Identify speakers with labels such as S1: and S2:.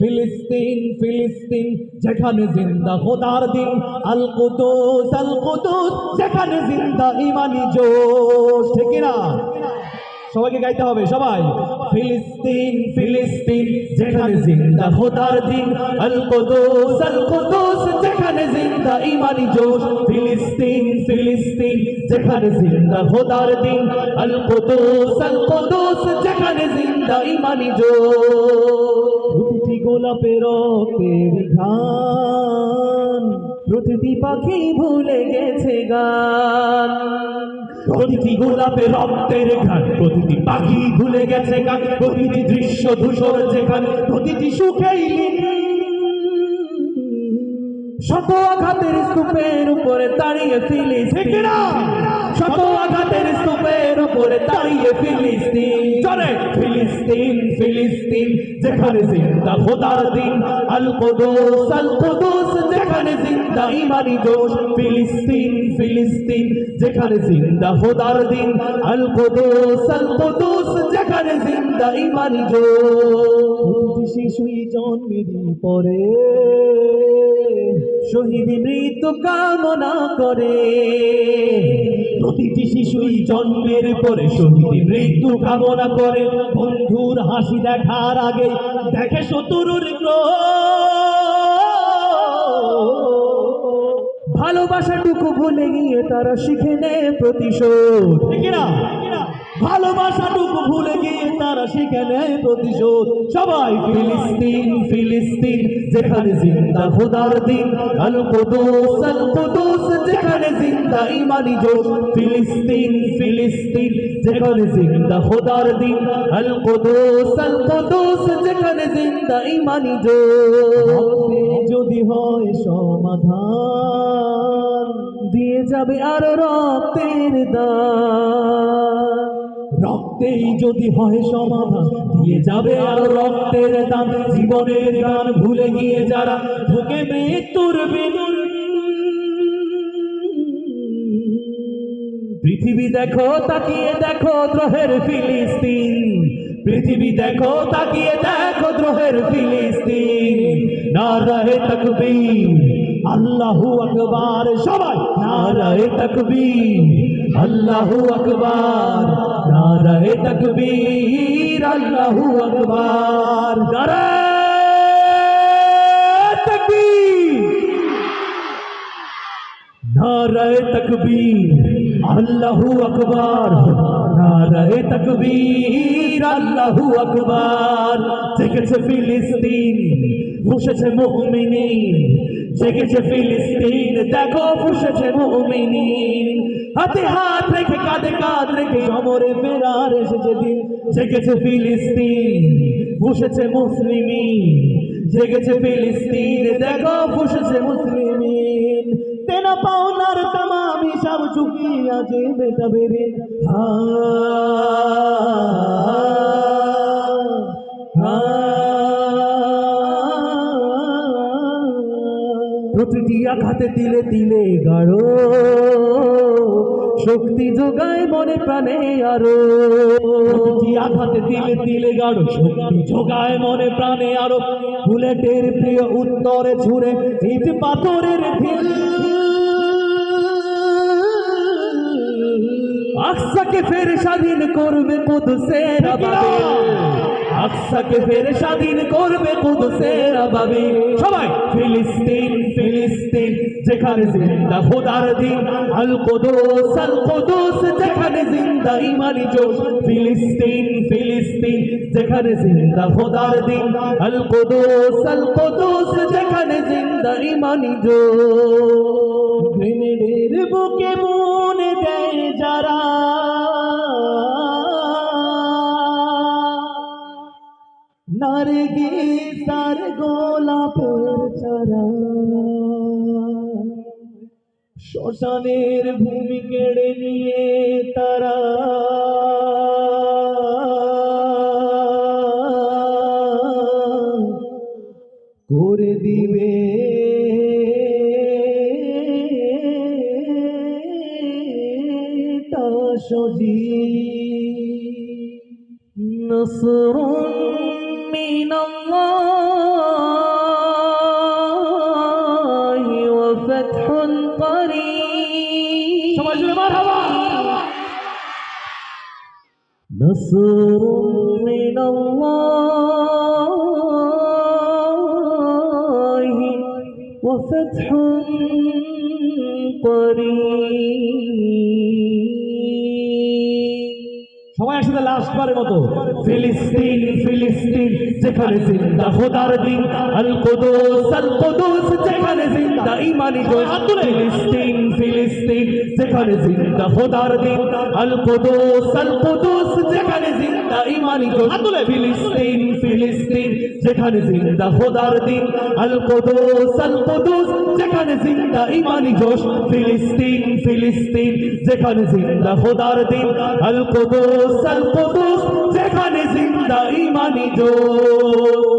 S1: ফিলিস্তিন ফিলিস্তিন, যেখানে জিন্দা খোদার দিন। আল কুদুস আল কুদুস, যেখানে জিন্দা ইমানি জোশ। ঠিক না সবাইকে গাইতে হবে, সবাই। ফিলিস্তিন ফিলিস্তিন, যেখানে জিন্দা খোদার দিন। আল কুদুস আল কুদুস, যেখানে জিন্দা ইমানি জোশ। ফিলিস্তিন ফিলিস্তিন, যেখানে জিন্দা খোদার দিন। আল কুদুস আল কুদুস, যেখানে জিন্দা ইমানি জোশ। গোলাপের ঘান প্রতিটি পাখি ভুলে গেছে গান প্রতিটি গোলাপে রক্তের ঘান প্রতিটি পাখি ভুলে গেছে গান প্রতিটি দৃশ্য ধূসর যেখানে, প্রতিটি সুখেই। শত আঘাতের স্তূপের উপরে দাঁড়িয়ে ফিলিস্তিন। শত আঘাতের স্তূপের উপরে দাঁড়িয়ে ফিলিস্তিন। চলে। ফিলিস্তিন ফিলিস্তিন যেখানে জিন্দা খোদার দিন। আল কুদুস আল কুদুস যেখানে জিন্দা ইমানি দোষ। ফিলিস্তিন ফিলিস্তিন যেখানে জিন্দা খোদার দিন। আল কুদুস আল কুদুস যেখানে জিন্দা ইমানি দোষ। শিশুই জন্মেরই পরে শহীদ মৃত্যু কামনা করে। প্রতিটি শিশুই জন্মের পরে শহীদ মৃত্যু কামনা করে। বন্ধুর হাসি দেখার আগে দেখে শত্রুর ক্রোধ। ভালোবাসাটুকু ভুলে গিয়ে তারা শিখে নেয় প্রতিশোধ। ঠিক না ভালোবাসাটুকু ভুলে গিয়ে তারা শিখে নেয় প্রতিশোধ। সবাই ফিলিস্তিন ফিলিস্তিন, যেখানে জিন্দা খোদার দিন, আল কুদুস যেখানে জিন্দা ইমানি জোশ। ফিলিস্তিন ফিলিস্তিন, যেখানে জিন্দা খোদার দিন, আল কুদুস আল কুদুস, যেখানে জিন্দা ইমানি জোশ। যদি হয় সমাধান, দিয়ে যাবে আর রক্তের দান রক্তেই যদি হয় সমাধান, দিয়ে যাবে আর রক্তের দান। জীবনের গান ভুলে গিয়ে যারা ঢুকে মৃত্যুর বেদন পৃথিবী দেখো, তাকিয়ে দেখো দ্রোহের ফিলিস্তিন। পৃথিবী দেখো, তাকিয়ে দেখো দ্রোহের ফিলিস্তিন। নারায়ে তাকবীর, আল্লাহু আকবার। সবাই, নারায়ে তাকবীর, আল্লাহু আকবার। নারায়ে তাকবীর, আল্লাহু আকবার। নারায়ে তাকবীর। নারায়ে তকবীর, আল্লাহু আকবার। নারায়ে তকবীর, আল্লাহু আকবার। জেগেছে ফিলিস্তিন, বসেছে মুমিনিন। জেগেছে ফিলিস্তিন, দেখো বসেছে মুমিনিন। হাতে হাত রেখে, কাঁধে কাঁধ রেখে সমরে ফেরার এসেছে দিন। জেগেছে ফিলিস্তিন বসেছে মুসলিমিন। জেগেছে ফিলিস্তিন, দেখো বসেছে মুসলিমিন। তেনা পাওনার তামাম হিসাব চুকিয়ে আছে বেটা বেরে প্রতিটি আঘাতে দিলে দিলে গাঢ়। শক্তি যোগায় মনে প্রাণে আরও। প্রতিটি আঘাতে দিলে দিলে গাঢ়, শক্তি যোগায় মনে প্রাণে আরও। বুলেটের প্রিয় উত্তরে ছুড়ে, ইট পাথরের ঢিল। আকসাকে ফের স্বাধীন করবে কুদুসের আবাবিল আকসাকে ফের স্বাধীন করবে কুদুসের আবাবিল সবাই, ফিলিস্তিন ফিলিস্তিন, যেখানে জিন্দা খোদার দিন আল কুদুস আল কুদুস যেখানে জিন্দা ইমানি জোশ। ফিলিস্তিন ফিলিস্তিন, যেখানে জিন্দা খোদার দিন আল কুদুস আল কুদুস যেখানে জিন্দা ইমানি জোশ। গ্রেনেডের বুকে মনে দেয় তার গে তার গোলাপের চারা। শ্মশানের ভূমি কেড়ে নিয়ে তারা। করে দিবে। তা সজি নসরণ
S2: نصر من الله وفتح قريب
S1: সবাই একসাথে লাস্ট বারের মতো ফিলিস্তিন ফিলিস্তিন যেখানে জিন্দা খোদার দিন আল কুদুস আল কুদুস যেখানে জিন্দা ইমানি জোশ ফিলিস্তিন ফিলিস্তিন যেখানে জিন্দা, খোদার দিন। আল কুদুস আল কুদুস যেখানে জিন্দা, ইমানি জোশ ফিলিস্তিন ফিলিস্তিন জোশ, ফিলিস্তিন ফিলিস্তিন যেখানে জিন্দা, খোদার দিন। আল কুদুস যেখানে জিন্দা, ইমানি জোশ।